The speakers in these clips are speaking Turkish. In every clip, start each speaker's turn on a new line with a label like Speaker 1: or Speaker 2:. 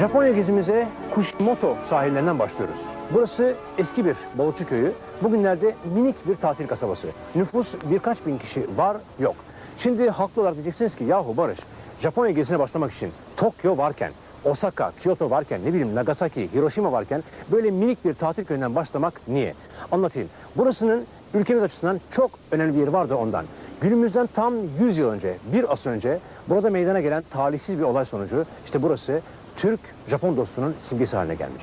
Speaker 1: Japonya gezimize Kushimoto sahillerinden başlıyoruz. Burası eski bir balıkçı köyü. Bugünlerde minik bir tatil kasabası. Nüfus birkaç bin kişi var yok. Şimdi haklı olarak diyeceksiniz ki yahu Barış Japonya gezisine başlamak için Tokyo varken Osaka, Kyoto varken, ne bileyim Nagasaki, Hiroşima varken böyle minik bir tatil köyünden başlamak niye? Anlatayım. Burasının ülkemiz açısından çok önemli bir yeri vardı ondan. Günümüzden tam 100 yıl önce, bir asır önce burada meydana gelen talihsiz bir olay sonucu işte burası Türk-Japon dostluğunun simgesi haline gelmiş.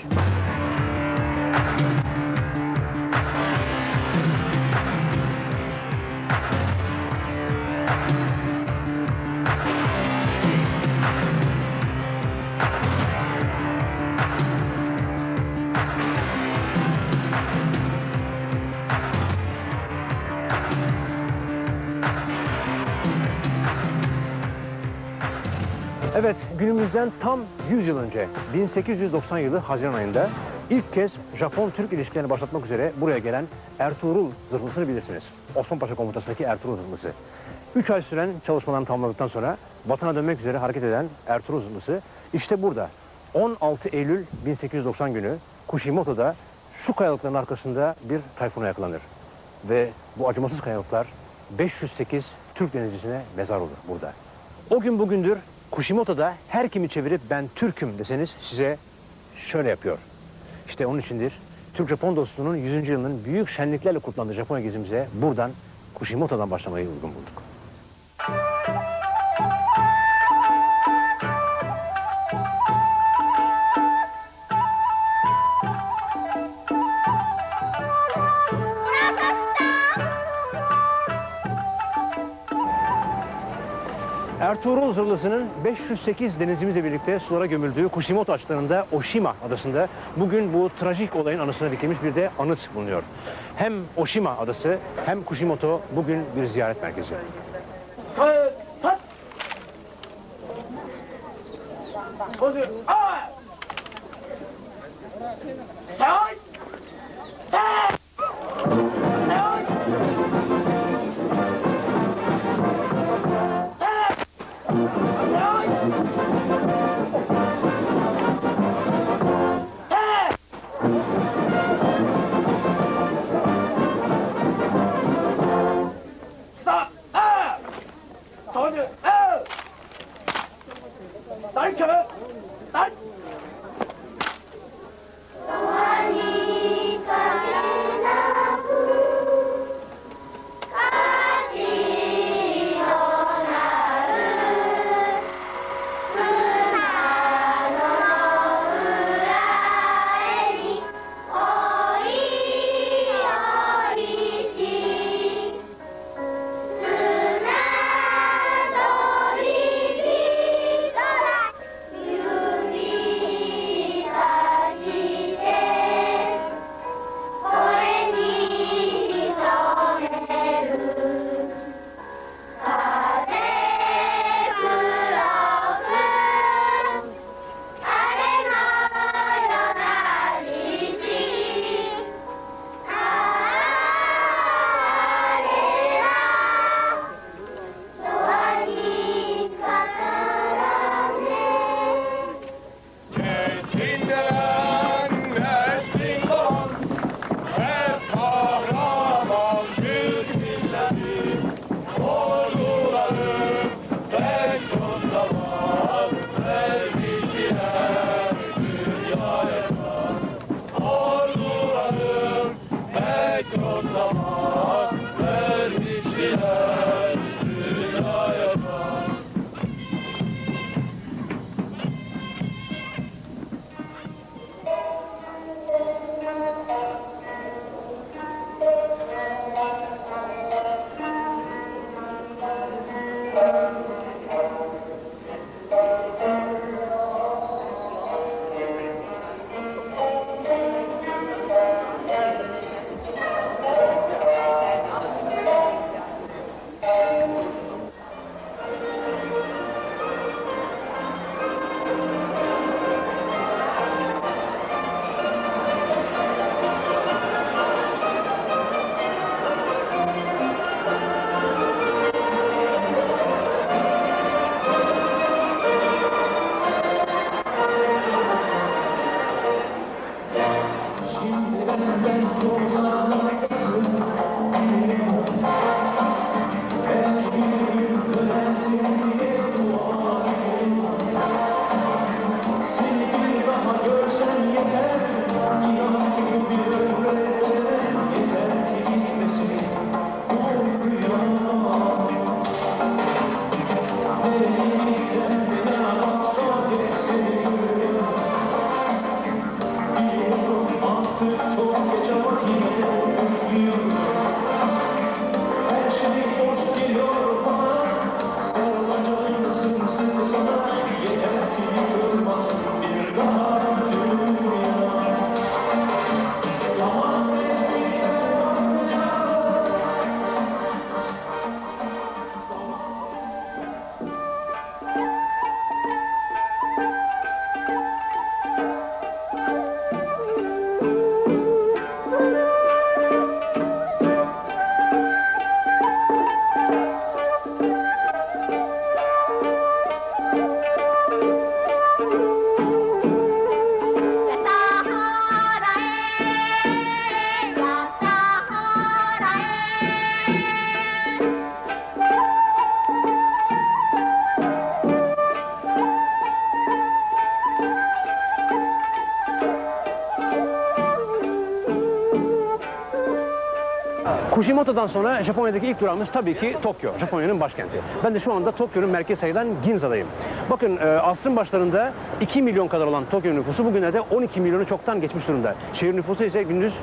Speaker 1: Evet, günümüzden tam 100 yıl önce, 1890 yılı Haziran ayında ilk kez Japon-Türk ilişkilerini başlatmak üzere buraya gelen Ertuğrul zırhlısını bilirsiniz. Osman Paşa komutasındaki Ertuğrul zırhlısı. 3 ay süren çalışmalarını tamamladıktan sonra vatana dönmek üzere hareket eden Ertuğrul zırhlısı işte burada 16 Eylül 1890 günü Kushimoto'da şu kayalıkların arkasında bir tayfuna yakalanır. Ve bu acımasız kayalıklar 508 Türk denizcisine mezar olur burada. O gün bugündür Kushimoto'da her kimi çevirip ben Türk'üm deseniz size şöyle yapıyor. İşte onun içindir Türk-Japon dostluğunun 100. yılının büyük şenliklerle kutlandığı Japonya gezimize buradan Kushimoto'dan başlamayı uygun bulduk. Ertuğrul Zırhlısı'nın 508 denizcimizle birlikte sulara gömüldüğü Kushimoto açıklarında Oshima adasında bugün bu trajik olayın anısına dikilmiş bir de anıt bulunuyor. Hem Oshima adası hem Kushimoto bugün bir ziyaret merkezi.
Speaker 2: 三 Done.
Speaker 1: Fukushima'dan sonra Japonya'daki ilk durağımız tabii ki Tokyo, Japonya'nın başkenti. Ben de şu anda Tokyo'nun merkez sayılan Ginza'dayım. Bakın e, asrın başlarında 2 milyon kadar olan Tokyo nüfusu bugünlerde 12 milyonu çoktan geçmiş durumda. Şehir nüfusu ise gündüz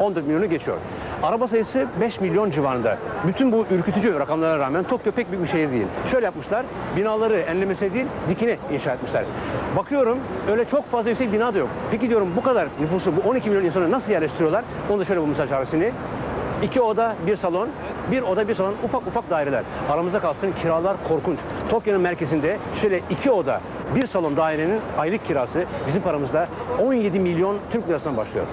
Speaker 1: 13-14 milyonu geçiyor. Araba sayısı 5 milyon civarında. Bütün bu ürkütücü rakamlara rağmen Tokyo pek büyük bir şehir değil. Şöyle yapmışlar, binaları enlemesine değil dikine inşa etmişler. Bakıyorum öyle çok fazla yüksek bina da yok. Peki diyorum bu kadar nüfusu, bu 12 milyon insanı nasıl yerleştiriyorlar? Onu da şöyle bulmuşlar çaresini. İki oda, bir salon, bir oda, bir salon, ufak ufak daireler. Aramızda kalsın kiralar korkunç. Tokyo'nun merkezinde şöyle iki oda, bir salon dairenin aylık kirası bizim paramızda 17 milyon Türk lirasından başlıyor.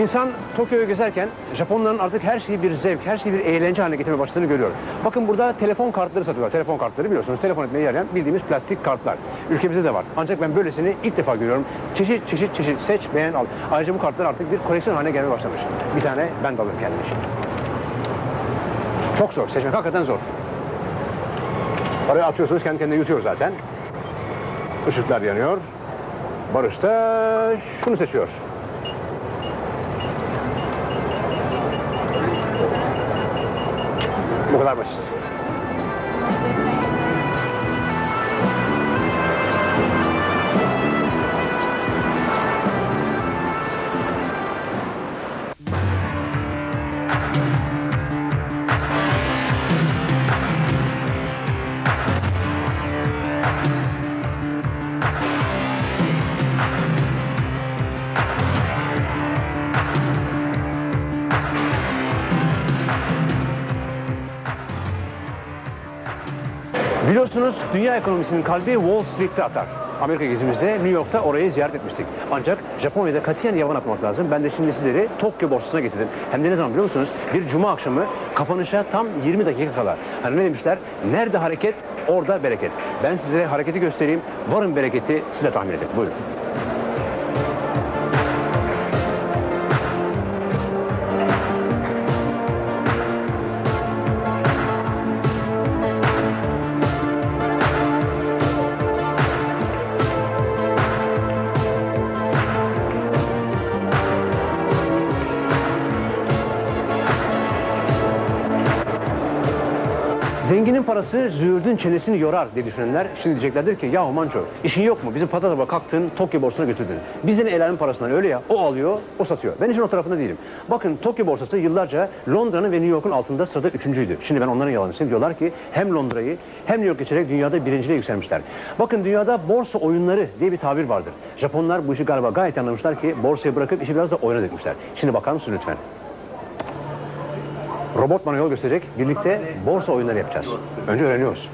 Speaker 1: İnsan Tokyo'yu gezerken Japonların artık her şeyi bir zevk, her şeyi bir eğlence haline getirmeye başladığını görüyor. Bakın burada telefon kartları satıyorlar. Telefon kartları biliyorsunuz. Telefon etmeye yarayan bildiğimiz plastik kartlar. Ülkemizde de var. Ancak ben böylesini ilk defa görüyorum. Çeşit çeşit çeşit seç, beğen, al. Ayrıca bu kartlar artık bir koleksiyon haline gelmeye başlamış. Bir tane ben de alırım kendim için. Çok zor. Seçmek hakikaten zor. Parayı atıyorsunuz, kendi kendine yutuyor zaten. Işıklar yanıyor. Barış da şunu seçiyor. Bu kadar basit. Biliyorsunuz dünya ekonomisinin kalbi Wall Street'te atar. Amerika gezimizde New York'ta orayı ziyaret etmiştik. Ancak Japonya'da katiyen yavan atmak lazım. Ben de şimdi sizleri Tokyo borsasına getirdim. Hem de ne zaman biliyor musunuz? Bir cuma akşamı kapanışa tam 20 dakika kala. Hani ne demişler? Nerede hareket, orada bereket. Ben size hareketi göstereyim. Varın bereketi siz de tahmin edin. Buyurun. Parası züğürdün çenesini yorar diye düşünenler şimdi diyeceklerdir ki yahu Manço işin yok mu? Bizim patataba kalktın Tokyo borsasına götürdün. Bizden el alemin parasından öyle ya o alıyor o satıyor. Ben işin o tarafında değilim. Bakın Tokyo borsası yıllarca Londra'nın ve New York'un altında sırada üçüncüydü. Şimdi ben onların yalancısıyım. Diyorlar ki hem Londra'yı hem New York geçerek dünyada birinciliğe yükselmişler. Bakın dünyada borsa oyunları diye bir tabir vardır. Japonlar bu işi galiba gayet anlamışlar ki borsayı bırakıp işi biraz da oyuna dökmüşler. Şimdi bakar mısın lütfen? Robot bana yol gösterecek. Birlikte borsa oyunları yapacağız. Önce öğreniyoruz.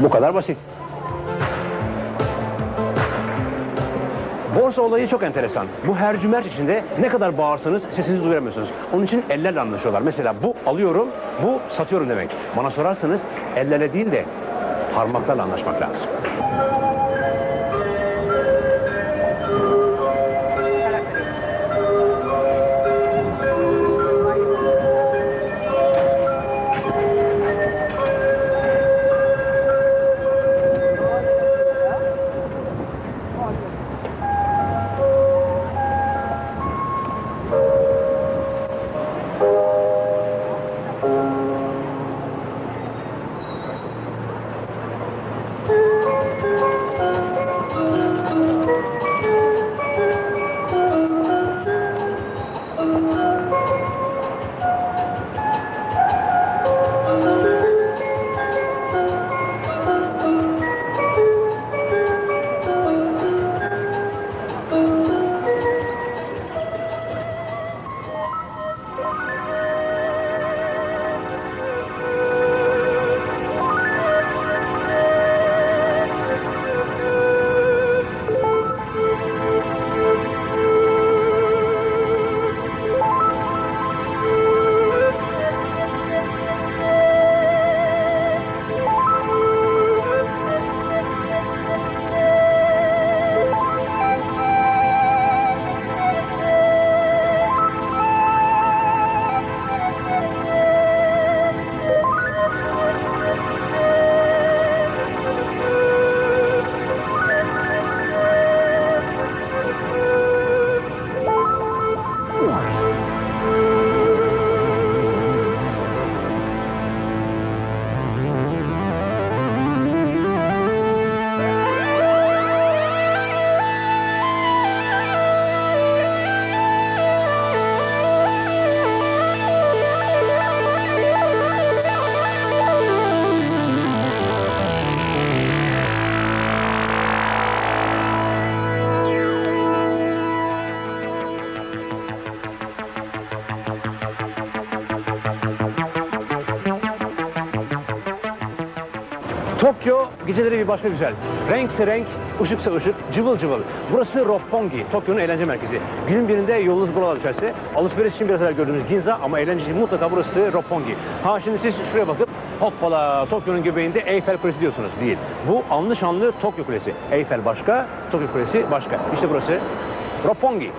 Speaker 1: Bu kadar basit. Borsa olayı çok enteresan. Bu hercümerç içinde ne kadar bağırsanız sesinizi duyuramıyorsunuz. Onun için ellerle anlaşıyorlar. Mesela bu alıyorum, bu satıyorum demek. Bana sorarsanız ellerle değil de parmaklarla anlaşmak lazım. Geceleri bir başka güzel. Renkse renk, ışıksa ışık, cıvıl cıvıl. Burası Roppongi, Tokyo'nun eğlence merkezi. Günün birinde yolunuz buralara düşerse alışveriş için biraz evvel gördüğünüz Ginza ama eğlence için mutlaka burası Roppongi. Ha şimdi siz şuraya bakıp hoppala Tokyo'nun göbeğinde Eyfel Kulesi diyorsunuz. Değil. Bu anlı şanlı Tokyo Kulesi. Eyfel başka, Tokyo Kulesi başka. İşte burası Roppongi.